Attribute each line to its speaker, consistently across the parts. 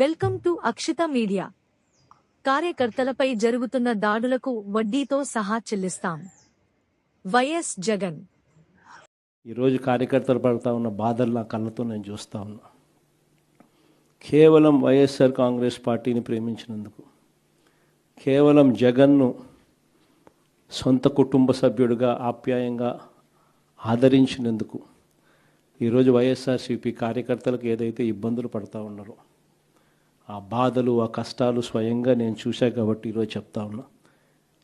Speaker 1: Welcome to Akshitha media. కార్యకర్తలపై జరుగుతున్న దాడులకు వడ్డీతో సహా చెల్లిస్తాం. Y S Jagan.
Speaker 2: ఈరోజు కార్యకర్తలు పడతా ఉన్న బాధలు నా కళ్ళతో నేను చూస్తా ఉన్నా. కేవలం వైఎస్ఆర్ కాంగ్రెస్ పార్టీని ప్రేమించినందుకు కేవలం జగన్ను సొంత కుటుంబ సభ్యుడిగా ఆప్యాయంగా ఆదరించినందుకు ఈరోజు వైఎస్ఆర్సీపీ కార్యకర్తలకు ఏదైతే ఇబ్బందులు పడతా ఉన్నారో ఆ బాధలు ఆ కష్టాలు స్వయంగా నేను చూశా కాబట్టి ఈరోజు చెప్తా ఉన్నా.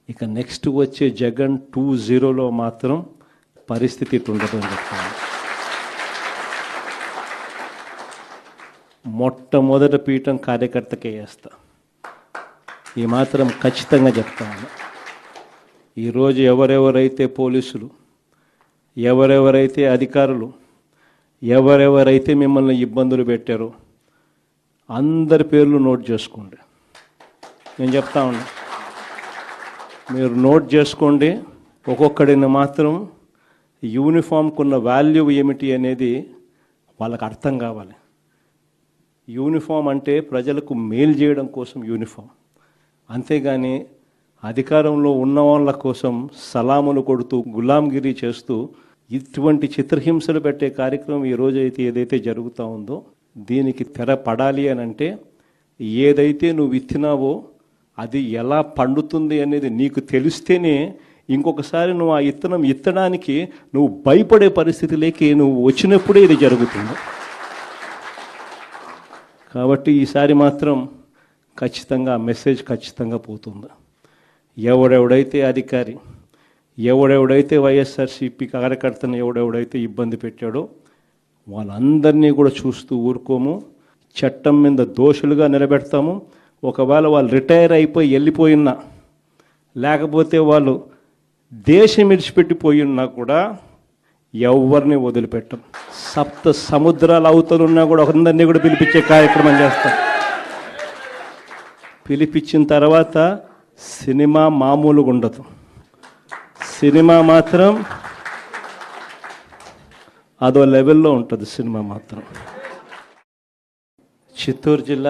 Speaker 2: ఇక నెక్స్ట్ వచ్చే జగన్ టూ జీరోలో మాత్రం పరిస్థితి ఇటు అని చెప్తాను మొట్టమొదటి పీఠం కార్యకర్తకే వేస్తా ఈ మాత్రం ఖచ్చితంగా చెప్తాను ఈరోజు ఎవరెవరైతే పోలీసులు ఎవరెవరైతే అధికారులు ఎవరెవరైతే మిమ్మల్ని ఇబ్బందులు పెట్టారో అందరి పేర్లు నోట్ చేసుకోండి. నేను చెప్తా ఉన్నా. మీరు నోట్ చేసుకోండి. ఒక్కొక్కడిని మాత్రం యూనిఫామ్కు ఉన్న వాల్యూ ఏమిటి అనేది వాళ్ళకు అర్థం కావాలి. యూనిఫామ్ అంటే ప్రజలకు మేలు చేయడం కోసం యూనిఫామ్. అంతేగాని అధికారంలో ఉన్న వాళ్ళ కోసం సలాములు కొడుతూ గులాంగిరి చేస్తూ ఇటువంటి చిత్రహింసలు పెట్టే కార్యక్రమం ఈరోజు అయితే ఏదైతే జరుగుతూ ఉందో దీనికి తెర పడాలి అని అంటే ఏదైతే నువ్వు విత్తినావో అది ఎలా పండుతుంది అనేది నీకు తెలిస్తేనే ఇంకొకసారి నువ్వు ఆ ఇత్తనం ఇత్తడానికి నువ్వు భయపడే పరిస్థితిలోకి నువ్వు వచ్చినప్పుడే ఇది జరుగుతుంది. కాబట్టి ఈసారి మాత్రం ఖచ్చితంగా ఆ మెసేజ్ ఖచ్చితంగా పోతుంది. ఎవడెవడైతే అధికారి ఎవడెవడైతే వైఎస్ఆర్సీపీ కార్యకర్తను ఎవడెవడైతే ఇబ్బంది పెట్టాడో వాళ్ళందరినీ కూడా చూస్తూ ఊరుకోము. చట్టం మీద దోషులుగా నిలబెడతాము. ఒకవేళ వాళ్ళు రిటైర్ అయిపోయి వెళ్ళిపోయినా లేకపోతే వాళ్ళు దేశం విడిచిపెట్టిపోయి ఉన్నా కూడా ఎవరిని వదిలిపెట్టం. సప్త సముద్రాల అవతలున్నా కూడా అందరినీ కూడా పిలిపించే కార్యక్రమం చేస్తాం. పిలిపించిన తర్వాత సినిమా మామూలుగా ఉండదు. సినిమా మాత్రం అదో లెవెల్లో ఉంటుంది సినిమా మాత్రం. చిత్తూరు జిల్లా